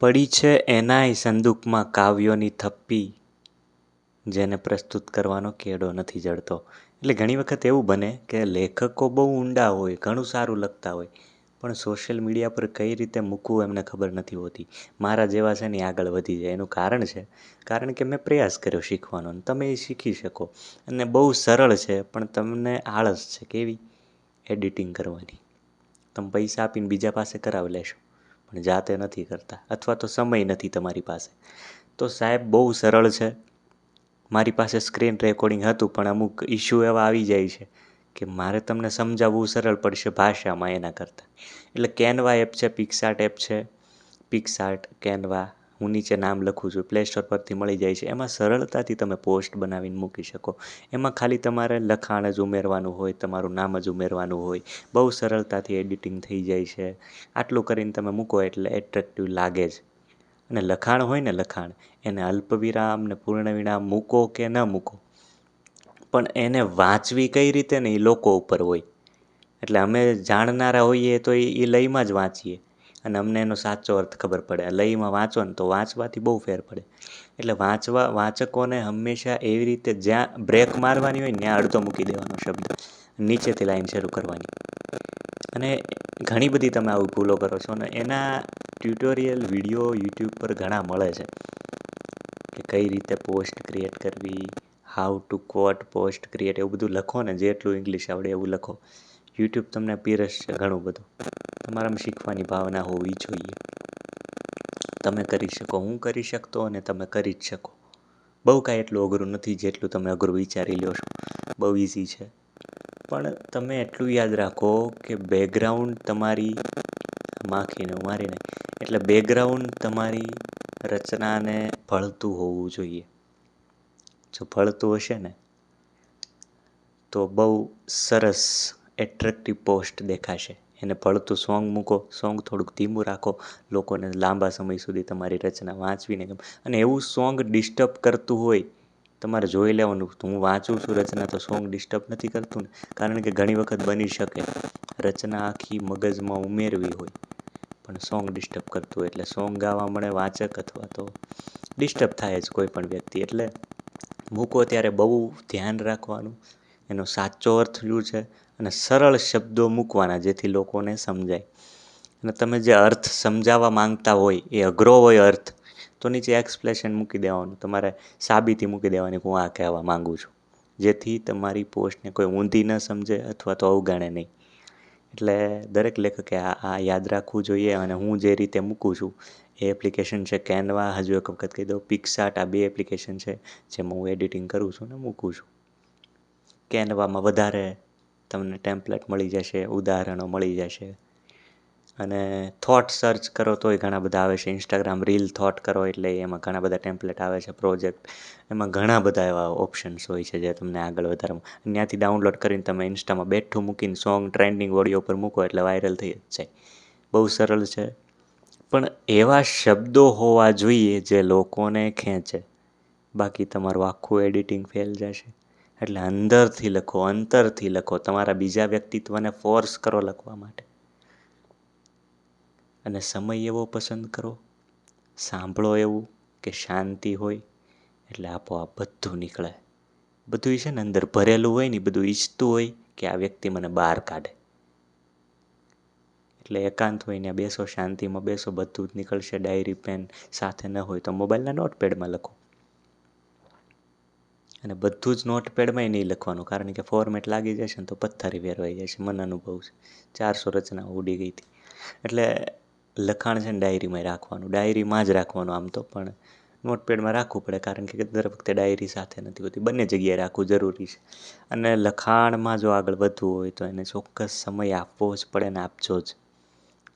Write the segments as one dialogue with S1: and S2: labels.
S1: પડી છે એનાય સંદૂકમાં કાવ્યોની થપ્પી, જેને પ્રસ્તુત કરવાનો કેડો નથી જડતો. એટલે ઘણી વખત એવું બને કે લેખકો બહુ ઊંડા હોય, ઘણું સારું લખતા હોય, પણ સોશિયલ મીડિયા પર કઈ રીતે મૂકવું એમને ખબર નથી હોતી. મારા જેવા છે ને આગળ વધી જાય. એનું કારણ છે, કારણ કે મેં પ્રયાસ કર્યો શીખવાનો તમે એ શીખી શકો. અને બહુ સરળ છે, પણ તમને આળસ છે. કેવી? એડિટિંગ કરવાની. તમે પૈસા આપીને બીજા પાસે કરાવી લેશો. પણ જાતે નથી કરતા અથવા તો સમય નથી તમારી પાસે. તો સાહેબ, બહુ સરળ છે. મારી પાસે સ્ક્રીન રેકોર્ડિંગ હતું, પણ અમુક ઇશ્યુ એવા આવી જાય છે કે મારે તમને સમજાવવું સરળ પડશે ભાષામાં એના કરતાં. એટલે કેનવા એપ છે પિક્સાર્ટ એપ છે. પિક્સાર્ટ કેનવા હું નીચે નામ લખું છું પ્લે સ્ટોર પરથી મળી જાય છે. એમાં સરળતાથી તમે પોસ્ટ બનાવીને મૂકી શકો. એમાં ખાલી તમારે લખાણ જ ઉમેરવાનું હોય, તમારું નામ જ ઉમેરવાનું હોય. બહુ સરળતાથી એડિટિંગ થઈ જાય છે. આટલું કરીને તમે મૂકો એટલે એટ્રેક્ટિવ લાગે જ. અને લખાણ હોય ને લખાણ, એને અલ્પવિરામ ને પૂર્ણવિરામ મૂકો કે ન મૂકો. પણ એને વાંચવી કઈ રીતે ને એ લોકો ઉપર હોય. એટલે અમે જાણનારા હોઈએ તો એ લયમાં જ વાંચીએ. અને અમને એનો સાચો અર્થ ખબર પડે. લયમાં વાંચો ને તો વાંચવાથી બહુ ફેર પડે. એટલે વાંચવા, વાચકોને હંમેશા એવી રીતે જ્યાં બ્રેક મારવાની હોય ત્યાં અડધો મૂકી દેવાનો શબ્દ. નીચેથી લાઈન શરૂ કરવાની. અને ઘણી બધી તમે આવું ભૂલો કરો છો અને એના ટ્યુટોરિયલ વીડિયો યુટ્યુબ પર ઘણા મળે છે. કે કઈ રીતે પોસ્ટ ક્રિએટ કરવી how to quote post create એવું બધું લખો ને જેટલું ઇંગ્લિશ આવડે એવું લખો. યુટ્યુબ તમને પીરસશે ઘણું બધું. તમારામાં શીખવાની ભાવના હોવી જોઈએ. તમે કરી શકો, હું કરી શકતો અને તમે કરી જ શકો. બહુ કાંઈ એટલું અઘરું નથી જેટલું તમે અઘરું વિચારી લો છો. બહુ ઇઝી છે. પણ તમે એટલું યાદ રાખો કે બેકગ્રાઉન્ડ તમારી માખીને મારીને એટલે બેકગ્રાઉન્ડ તમારી રચનાને ભળતું હોવું જોઈએ. જો ભળતું હશે ને, તો બહુ સરસ એટ્રેક્ટિવ પોસ્ટ દેખાશે. એને ભળતું સોંગ મૂકો, સોંગ થોડુંક ધીમું રાખો. લોકોને લાંબા સમય સુધી તમારી રચના વાંચવીને ગમે. અને એવું સોંગ ડિસ્ટર્બ કરતું હોય, તમારે જોઈ લેવાનું. હું વાંચું છું રચના તો સોંગ ડિસ્ટર્બ નથી કરતું ને. કારણ કે ઘણી વખત બની શકે, રચના આખી મગજમાં ઉમેરવી હોય. પણ સોંગ ડિસ્ટર્બ કરતું હોય એટલે સોંગ ગાવા મળે વાચક અથવા તો ડિસ્ટર્બ થાય જ કોઈ પણ વ્યક્તિ. એટલે મૂકો ત્યારે બહુ ધ્યાન રાખવાનું. એનો સાચો અર્થ શું છે અને સરળ શબ્દો મૂકવાના જેથી લોકોને સમજાય. અને તમે જે અર્થ સમજાવવા માંગતા હોય, એ અઘરો હોય અર્થ, તો નીચે એક્સપ્લેશન મૂકી દેવાનું. તમારે સાબિતી મૂકી દેવાની હું આ કહેવા માગું છું. જેથી તમારી પોસ્ટને કોઈ ઊંધી ન સમજે અથવા તો અવગણે નહીં. એટલે દરેક લેખકે આ આ યાદ રાખવું જોઈએ અને હું જે રીતે મૂકું છું, એ એપ્લિકેશન છે કેનવા હજુ એક વખત કહી દઉં પિક્સાટ આ બે એપ્લિકેશન છે, જેમાં હું એડિટિંગ કરું છું અને મૂકું છું. કેનવામાં વધારે તમને ટેમ્પલેટ મળી જશે, ઉદાહરણો મળી જશે. અને થોટ સર્ચ કરો તોય ઘણા બધા આવે છે. ઇન્સ્ટાગ્રામ રીલ થોટ કરો એટલે એમાં ઘણા બધા ટેમ્પલેટ આવે છે પ્રોજેક્ટ એમાં ઘણા બધા એવા ઓપ્શન્સ હોય છે જે તમને આગળ વધારવામાં ત્યાંથી ડાઉનલોડ કરીને તમે ઇન્સ્ટામાં બેઠું મૂકીને સોંગ ટ્રેન્ડિંગ ઓડિયો પર મૂકો એટલે વાયરલ થઈ જ જાય. બહુ સરળ છે. પણ એવા શબ્દો હોવા જોઈએ જે લોકોને ખેંચે. બાકી તમારું આખું એડિટિંગ ફેલ જશે. એટલે અંદરથી લખો, અંતરથી લખો તમારા બીજા વ્યક્તિત્વને ફોર્સ કરો લખવા માટે. અને સમય એવો પસંદ કરો, સાંભળો એવું કે શાંતિ હોય, એટલે આપોઆપ બધું નીકળે. બધું છે ને અંદર ભરેલું હોય ને બધું ઈચ્છતું હોય કે આ વ્યક્તિ મને બહાર કાઢે. એટલે એકાંત હોય ને બેસો શાંતિમાં, બેસો બધું જ નીકળશે ડાયરી પેન સાથે ન હોય તો મોબાઈલના નોટપેડમાં લખો. અને બધું જ નોટપેડમાંય નહીં લખવાનું, કારણ કે ફોર્મેટ લાગી જશે ને તો પથ્થરી વેરવાઈ જશે. મને અનુભવ છે. ચારસો રચના ઉડી ગઈ હતી. એટલે લખાણ છે ને ડાયરીમાં રાખવાનું. ડાયરીમાં જ રાખવાનું આમ તો, પણ નોટપેડમાં રાખવું પડે, કારણ કે દર વખતે ડાયરી સાથે નથી હોતી. બંને જગ્યાએ રાખવું જરૂરી છે. અને લખાણમાં જો આગળ વધવું હોય તો એને ચોક્કસ સમય આપવો જ પડે ને આપજો જ.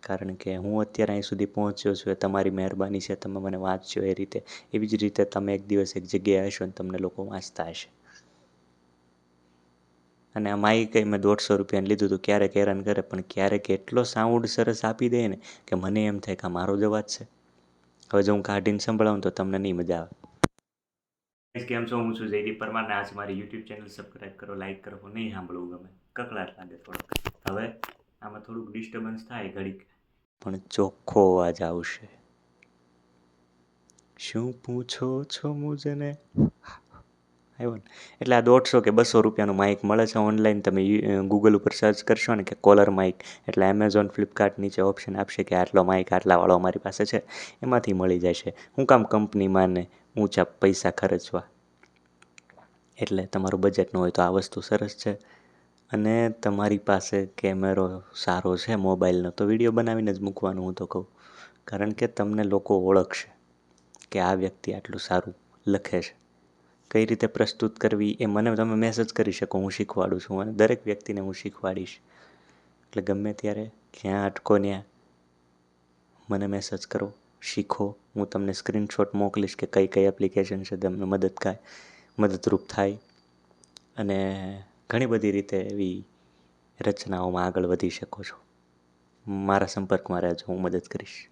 S1: કારણ કે હું અત્યારે અહીં સુધી પહોંચ્યો છું એ તમારી મહેરબાની છે, તમે મને વાંચજો એ રીતે. એવી જ રીતે તમે એક દિવસ એક જગ્યાએ હશો અને તમને લોકો વાંચતા હશે. અને આ કંઈ મેં દોઢસો રૂપિયાને લીધું હતું, ક્યારેક હેરાન કરે, પણ ક્યારેક એટલો સાઉન્ડ સરસ આપી દે ને કે મને એમ થાય કે આ મારો જ અવાજ છે. હવે જો હું કાઢીને સંભળાવું તો તમને નહીં મજા આવે. કેમ છો? હું છું જયદીપ પરમાર ને આજ મારી યુટ્યુબ ચેનલ સબસ્ક્રાઈબ કરો લાઈક કરો નહીં સાંભળવું ગમે. કકળાટ લાગે થોડોક. હવે આમાં થોડુંક ડિસ્ટર્બન્સ થાય ઘડીક. પણ ચોખ્ખો અવાજ આવશે. શું પૂછો છો મુજને? આવ્યો ને. એટલે આ દોઢસો કે બસો રૂપિયાનું માઇક મળે છે ઓનલાઈન તમે ગૂગલ ઉપર સર્ચ કરશો ને કે કોલર માઇક એટલે એમેઝોન ફ્લિપકાર્ટ નીચે ઓપ્શન આપશે કે આટલો માઇક આટલાવાળો અમારી પાસે છે. એમાંથી મળી જશે. હું કામ કંપનીમાં ને ઊંચા પૈસા ખર્ચવા. એટલે તમારું બજેટ ન હોય તો આ વસ્તુ સરસ છે. અને તમારી પાસે કેમેરો સારો છે, મોબાઈલનો, તો વીડિયો બનાવીને જ મૂકવાનું હું તો કહું. કારણ કે તમને લોકો ઓળખશે કે આ વ્યક્તિ આટલું સારું લખે છે. કઈ રીતે પ્રસ્તુત કરવી એ મને તમે મેસેજ કરી શકો, હું શીખવાડું છું અને દરેક વ્યક્તિને હું શીખવાડીશ. એટલે ગમે ત્યારે જ્યાં અટકો ત્યાં મને મેસેજ કરો, શીખો. હું તમને સ્ક્રીનશોટ મોકલીશ કે કઈ કઈ એપ્લિકેશન છે, તમને મદદ મદદરૂપ થાય. અને ઘણી બધી રીતે એવી રચનાઓમાં આગળ વધી શકો છો. મારા સંપર્કમાં રહેજો, હું મદદ કરીશ.